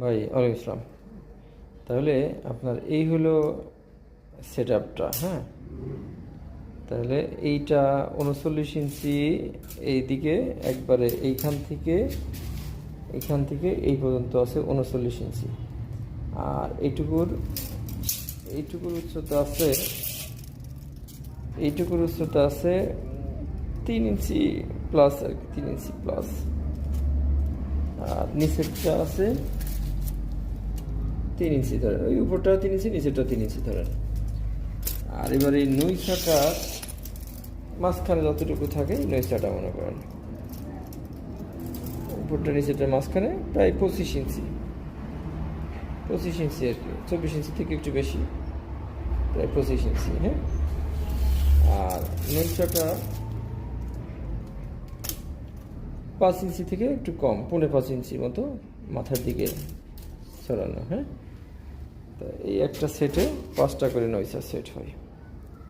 ভাই, ওয়ালাইকুম ইসলাম তাহলে আপনার এই হলো সেট আপটা হ্যাঁ? তাহলে এইটা উনচল্লিশ ইঞ্চি এইদিকে, একবারে এইখান থেকে এইখান থেকে এই পর্যন্ত আছে উনচল্লিশ ইঞ্চি। আর এইটুকুর এইটুকুর উচ্চতা আছে, এইটুকুর উচ্চতা আছে তিন ইঞ্চি প্লাস আর কি, তিন ইঞ্চি প্লাস আর নিচেরটা আছে তিন ইঞ্চি ধরেন। ওই উপরটা তিন ইঞ্চি নিচেরটা তিন ইঞ্চি ধরেন। আর এবার এই নই নৈশাটা মাঝখানে যতটুকু থাকে নই নৈশাটা মনে করেন। উপরটা নিচেরটা মাঝখানে প্রায় পঁচিশ ইঞ্চি। পঁচিশ ইঞ্চি আর কি, চব্বিশ ইঞ্চি থেকে একটু বেশি, প্রায় পঁচিশ ইঞ্চি হ্যাঁ? আর নৈশাটা পাঁচ ইঞ্চি থেকে একটু কম, পৌনে পাঁচ ইঞ্চি মতো মাথার দিকে ছড়ানো হ্যাঁ? এই একটা সেটে পাঁচটা করে নয়সা সেট হয়।